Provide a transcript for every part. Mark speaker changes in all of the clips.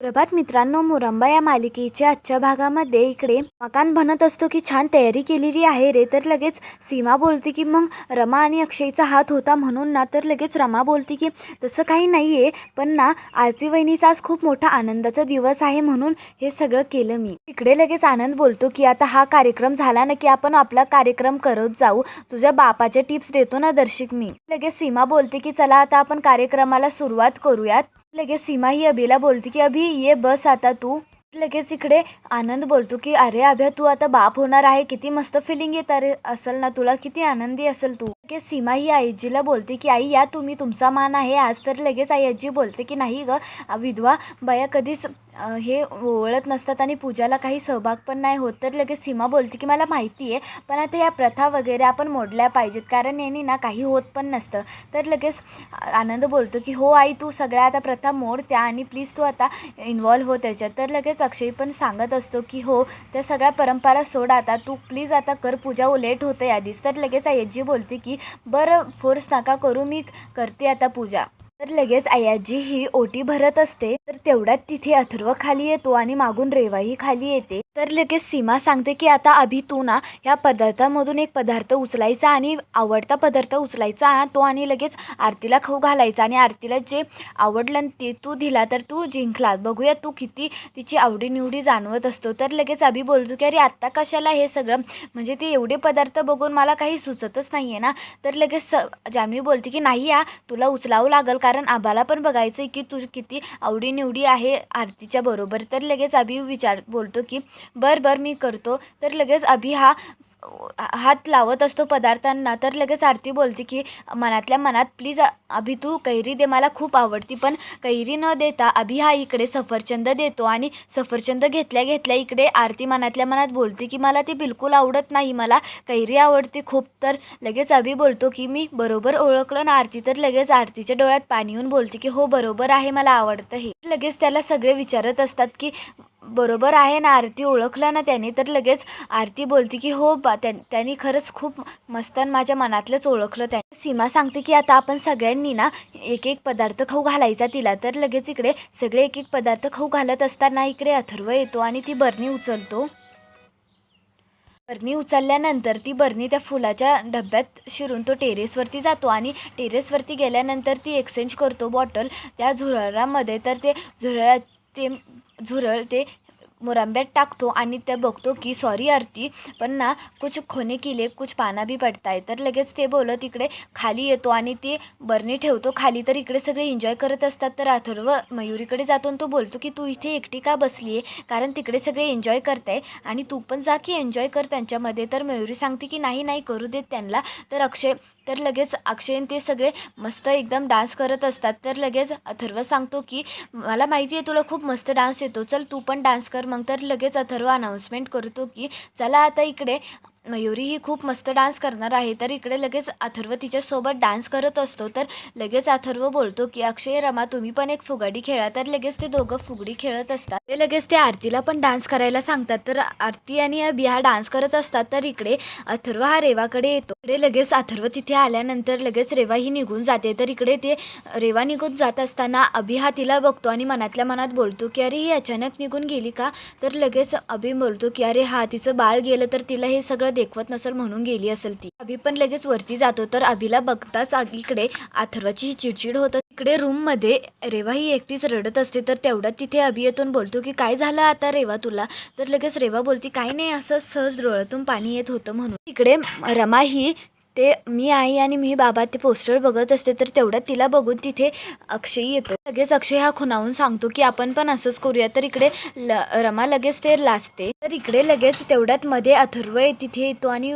Speaker 1: प्रभात मित्रांनो मुरंबा या मालिकेच्या आजच्या भागामध्ये इकडे मकान बनत असतो की छान तयारी केलेली आहे रे तर लगेच सीमा बोलते की मग रमा आणि अक्षयचा हात होता म्हणून ना तर लगेच रमा बोलते की तसं काही नाही आहे पण ना आरती वहिनीचा आज खूप मोठा आनंदाचा दिवस आहे म्हणून हे सगळं केलं मी. इकडे लगेच आनंद बोलतो की आता हा कार्यक्रम झाला ना की आपण आपला कार्यक्रम करत जाऊ. तुझ्या बापाच्या टिप्स देतो ना दर्शिक मी. लगेच सीमा बोलते की चला आता आपण कार्यक्रमाला सुरुवात करूयात. लगेच सीमा ही अभिला बोलते की अभि ये बस आता तू. लगेच इकडे आनंद बोलतो की अरे अभ्या तू आता बाप होणार आहे. किती मस्त फिलिंग येत अरे असेल ना तुला? किती आनंदी असेल तू. लगेच सीमा ही आईजीला बोलते की आई या तुम्ही तुमचा मान आहे. आज तर लगेच आई आजी बोलते की नाही ग विधवा बाया कधीच हे ओळत नसतात आणि पूजाला काही सहभाग पण नाही होत. तर लगेच सीमा बोलते की मला माहिती आहे पण आता या प्रथा वगैरे आपण मोडल्या पाहिजेत. कारण यांनी ना काही होत पण नसतं. तर लगेच आनंद बोलतो की हो आई तू सगळ्या आता प्रथा मोड त्या आणि प्लीज तू आता इन्वॉल्व्ह हो त्याच्यात. तर लगेच अक्षय पण सांगत असतो की हो त्या सगळ्या परंपरा सोड आता तू प्लीज आता कर पूजा लेट होते आधीच. तर लगेच आयजी बोलते की बरं फोर्स नका करू मी करते आता पूजा. तर लगेच आयाजी ही ओटी भरत असते तर तेवढ्यात तिथे अथर्व खाली येतो आणि मागून रेवाही खाली येते. तर लगेच सीमा सांगते की आता अभि तू ना ह्या पदार्थामधून एक पदार्थ उचलायचा आणि आवडता पदार्थ उचलायचा तो आणि लगेच आरतीला खाऊ घालायचा आणि आरतीला जे आवडलं ते तू दिला तर तू जिंकला. बघूया तू किती तिची आवडीनिवडी जाणवत असतो. तर लगेच अभि बोलतो की अरे आत्ता कशाला हे सगळं? म्हणजे ते एवढे पदार्थ बघून मला काही सुचतच नाही आहे ना? तर लगेच स जान्हवी बोलते की नाही या तुला उचलावं लागेल कारण आबाला पण बघायचं आहे की तू किती आवडीनिवडी आहे आरतीच्या बरोबर. तर लगेच अभि विचार बोलतो की बर बर मी करतो. तर लगेच अभि हा हात लावत असतो पदार्थांना. तर लगेच आरती बोलते की मनातल्या मनात प्लीज अभि तू कैरी दे मला खूप आवडती. पण कैरी न देता अभि हा इकडे सफरचंद देतो आणि सफरचंद घेतल्या घेतल्या इकडे आरती मनातल्या मनात बोलते की मला ती बिलकुल आवडत नाही. मला कैरी आवडते खूप. तर लगेच अभि बोलतो की मी बरोबर ओळखलं ना आरती. तर लगेच आरतीच्या डोळ्यात पाणी येऊन बोलते की हो बरोबर आहे मला आवडतं हे. लगेच त्याला सगळे विचारत असतात की बरोबर आहे ना आरती ओळखला ना त्याने तर लगेच आरती बोलते की हो बा त्या त्यांनी खरंच खूप मस्त आणि माझ्या मनातलंच ओळखलं त्याने. सीमा सांगते की आता आपण सगळ्यांनी ना एक एक पदार्थ खाऊ घालायचा तिला. तर लगेच इकडे सगळे एक एक पदार्थ खाऊ घालत असताना इकडे अथर्व येतो आणि ती बरणी उचलतो. बरणी उचलल्यानंतर ती बरणी त्या फुलाच्या डब्यात शिरून तो टेरेसवरती जातो आणि टेरेसवरती गेल्यानंतर ती एक्सचेंज करतो बॉटल त्या झुरळामध्ये. तर ते झुरळा ते झुरळ ते मुरांब्यात टाकतो आणि ते बघतो की सॉरी आरती पण ना कुछ खोने केले कुछ पाना बी पडताय तर लगेच ते बोलत इकडे खाली येतो आणि ते बरणी ठेवतो खाली. तर इकडे सगळे एन्जॉय करत असतात. तर अथर्व मयुरीकडे जातो आणि तो बोलतो की तू इथे एकटी का बसली आहे कारण तिकडे सगळे एन्जॉय करताय आणि तू पण जा की एन्जॉय कर त्यांच्यामध्ये. तर मयुरी सांगते की नाही नाही करू देत त्यांना. तर अक्षय तर लगेच अक्षय ते सगळे मस्त एकदम डान्स करत असतात. तर लगेच अथर्व सांगतो की मला माहिती आहे तुला खूप मस्त डान्स येतो. चल तू पण डान्स कर मग तर लगेच अथर्व अनाऊन्समेंट करतो की चला आता इकडे मयुरी ही खूप मस्त डान्स करणार आहे. तर इकडे लगेच अथर्व तिच्यासोबत डान्स करत असतो. तर लगेच अथर्व बोलतो की अक्षय रमा तुम्ही पण एक फुगडी खेळा. तर लगेच ते दोघं फुगडी खेळत असतात. ते लगेच ते आरतीला पण डान्स करायला सांगतात. तर आरती आणि अभि हा डान्स करत असतात. तर इकडे अथर्व हा रेवाकडे येतो. इकडे लगेच अथर्व तिथे आल्यानंतर लगेच रेवा ही निघून जाते. तर इकडे ते रेवा निघून जात असताना अभि हा तिला बघतो आणि मनातल्या मनात बोलतो की अरे ही अचानक निघून गेली का? तर लगेच अभि बोलतो की अरे हा तिचं बाळ गेलं तर तिला हे सगळं देखवत नसेल म्हणून गेली असेल ती. अभि पण लगेच वरती जातो तर अभिला बघताच इकडे अथर्वाची चिडचिड होतं इकडे रूममध्ये रेवा ही एकटीच रडत असते तर तेवढ्यात तिथे अभि येतून बोलतो की काय झालं आता रेवा तुला? तर लगेच रेवा बोलती काय नाही असं सहज डोळ्यातून पाणी येत होतं म्हणून. इकडे रमा ही ते मी आई आणि मी बाबा ते पोस्टर बघत असते तर तेवढ्यात तिला बघून तिथे अक्षय येतो. लगेच अक्षय हा खुणावून सांगतो की आपण पण असंच करूया. तर इकडे ल रमा लगेच ते लाजते तर इकडे लगेच तेवढ्यात मध्ये अथर्व तिथे येतो आणि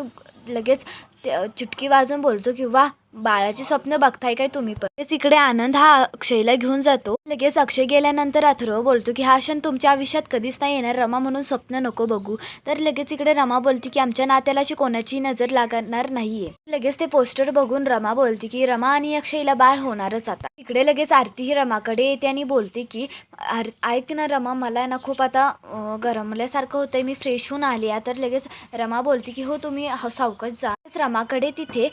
Speaker 1: लगेच चुटकी वाजून बोलतो की वा बाळाची स्वप्न बघताय काय तुम्ही पण? तेच इकडे आनंद हा अक्षयला घेऊन जातो. लगेच अक्षय गेल्यानंतर अथर्व बोलतो की हा क्षण तुमच्या आयुष्यात कधीच नाही येणार. रमा म्हणून स्वप्न नको बघू. तर लगेच इकडे रमा बोलते की आमच्या नात्याला अशी कोणाची नजर लागणार नाहीये. लगेच ते पोस्टर बघून रमा बोलते की रमा आणि अक्षयला बाळ होणारच आता. इकडे लगेच आरती ही रमाकडे येते आणि बोलते की आर ऐक ना रमा मला ना खूप आता गरमल्यासारखं होतंय. मी फ्रेश होऊन आली आहे. तर लगेच रमा बोलते की हो तुम्ही सावकच सावकाश जा. रमाकडे तिथे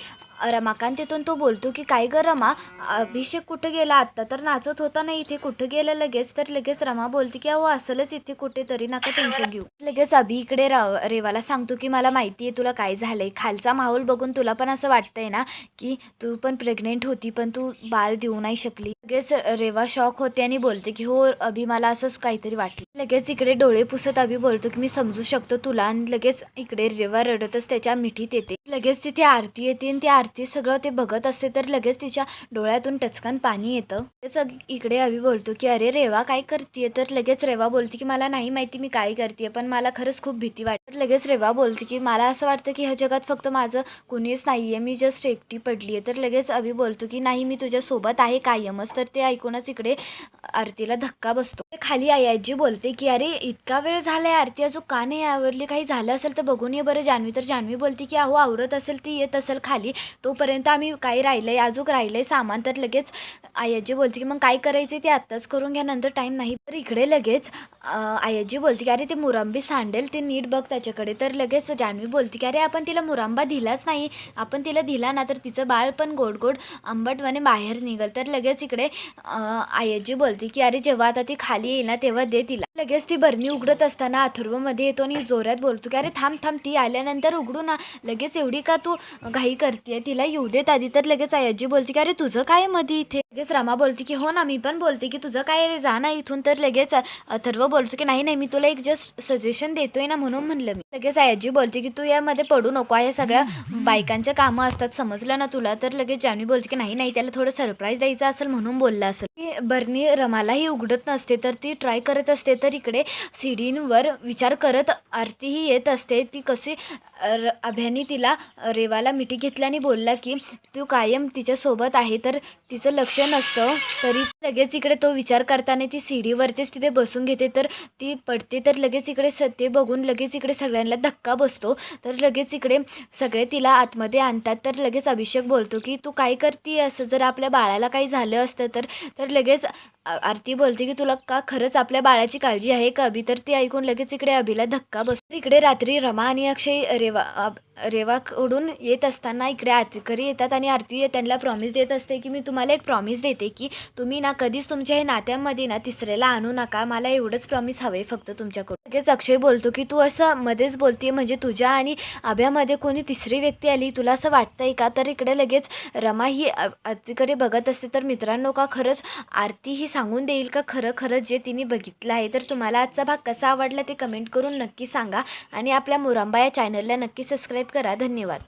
Speaker 1: रमाकांत तिथून तो बोलतो की काय ग रमा अभिषेक कुठं गेला? आत्ता तर नाचत होता ना इथे कुठं गेलं लगेच? तर लगेच रमा बोलते की अहो असलच इथे कुठे तरी नका टेन्शन घेऊ. लगेच अभि इकडे रेवाला सांगतो की मला माहिती आहे तुला काय झालंय. खालचा माहोल बघून तुला पण असं वाटतंय ना की तू पण प्रेग्नेंट होती पण तू बाल देऊ नाही शकली. लगेच रेवा शॉक होते आणि बोलते की हो अभि मला असंच काहीतरी वाटलं. लगेच इकडे डोळे पुसत अभि बोलतो की मी समजू शकतो तुला. आणि लगेच इकडे रेवा रडतच त्याच्या मिठीत येते. लगेच लगेच तिथे आरती येते आणि ती आरती सगळं ते बघत असते तर लगेच तिच्या डोळ्यातून टचकन पाणी येतं. तेच इकडे अभि बोलतो की अरे रेवा काय करते तर लगेच रेवा बोलते की मला नाही माहिती मी काय करते पण मला खरंच खूप भीती वाटते लगेच रेवा बोलते की मला असं वाटतं की ह्या जगात फक्त माझं कुणीच नाही आहे मी जस्ट एकटी पडली आहे तर लगेच अभि बोलतो की नाही मी तुझ्यासोबत आहे कायमच. तर ते ऐकूनच इकडे आरतीला धक्का बसतो. खाली आई आजी बोलते की अरे इतका वेळ झालाय आरती अजून का नाही आवरली? काही झालं असेल तर बघून ये बरं जान्हवी. तर जान्हवी बोलते की अहो आवरत असेल ती येत असेल खाली तोपर्यंत आम्ही काही राहिलं आहे अजूक राहिलं आहे सामान तर लगेच आयाजी बोलते की मग काय करायचं ते आत्ताच करून घ्या नंतर टाईम नाही. तर इकडे लगेच आयाजी बोलते की अरे ते मुरांबी सांडेल ते नीट बघ त्याच्याकडे. तर लगेच जान्हवी बोलते की अरे आपण तिला मुरांबा दिलाच नाही. आपण तिला दिला ना तर तिचं बाळ पण गोड गोड आंबटवाने बाहेर निघल. तर लगेच इकडे आयाजी बोलते की अरे जेव्हा आता ती खाली येईल ना तेव्हा दे तिला. लगेच ती बरणी उघडत असताना अथर्वमध्ये येतो आणि जोरात बोलतो की अरे थांब थांब ती आल्यानंतर उघडू ना. लगेच एवढी का तू घाई करते तिला येऊ देत आधी. तर लगेच आयाजी बोलते की अरे तुझं काय मध्ये इथे? लगेच रमा बोलते की हो ना मी पण बोलते की तुझं काय रे जा ना इथून. तर लगेच अथर्व बोलतो की नाही नाही मी तुला एक जस्ट सजेशन देतोय ना म्हणून म्हणलं मी. लगेच आयाजी बोलते की तू यामध्ये पडू नको या सगळ्या बायकांच्या कामं असतात समजलं ना तुला? तर लगेच जानवी बोलते की नाही नाही त्याला थोडं सरप्राईज द्यायचं असेल म्हणून बोलला असेल. की बर्नी रमालाही उघडत नसते तर ती ट्राय करत असते तर इकडे सिडींवर विचार करत आरतीही येत असते. ती कशी र- अभ्यानी तिला रेवाला मिठी घेतल्याने बोलला की तू कायम तिच्यासोबत आहे तर तिचं लक्ष नसतं. तरी लगेच इकडे तो विचार करताना ती सीडीवरतीच तिथे बसून घेते. तर ती पडते. तर लगेच इकडे स ते बघून लगेच इकडे सगळ्यांना धक्का बसतो. तर लगेच इकडे सगळे तिला आतमध्ये आणतात. तर लगेच अभिषेक बोलतो की तू काय करते असं जर आपल्या बाळाला काही झालं असतं तर तर लगेच आरती बोलते की तुला का खरंच आपल्या बाळाची काळजी आहे का अभि? तर ती ऐकून लगेच इकडे अभिला धक्का बसतो. इकडे रात्री रमा आणि अक्षय रेवा रेवाकडून येत असताना इकडे आतकरी येतात आणि आरती त्यांना प्रॉमिस देत असते की मी तुम्हाला एक प्रॉमिस देते की तुम्ही ना कधीच तुमच्या हे नात्यामध्ये ना तिसऱ्याला आणू नका. मला एवढंच प्रॉमिस हवे फक्त तुमच्याकडून. लगेच अक्षय बोलतो की तू असं मध्येच बोलते म्हणजे तुझ्या आणि अभ्यामध्ये कोणी तिसरी व्यक्ती आली तुला असं वाटतंय का? तर इकडे लगेच रमा ही आरतीकडे बघत असते. तर मित्रांनो का खरंच आरती ही सांगून देईल का खरं खरंच जे तिने बघितलं आहे? तर तुम्हाला आजचा भाग कसा आवडला ते कमेंट करून नक्की सांगा आणि आपल्या मुरांबा या चॅनलला नक्की सबस्क्राईब करा. धन्यवाद.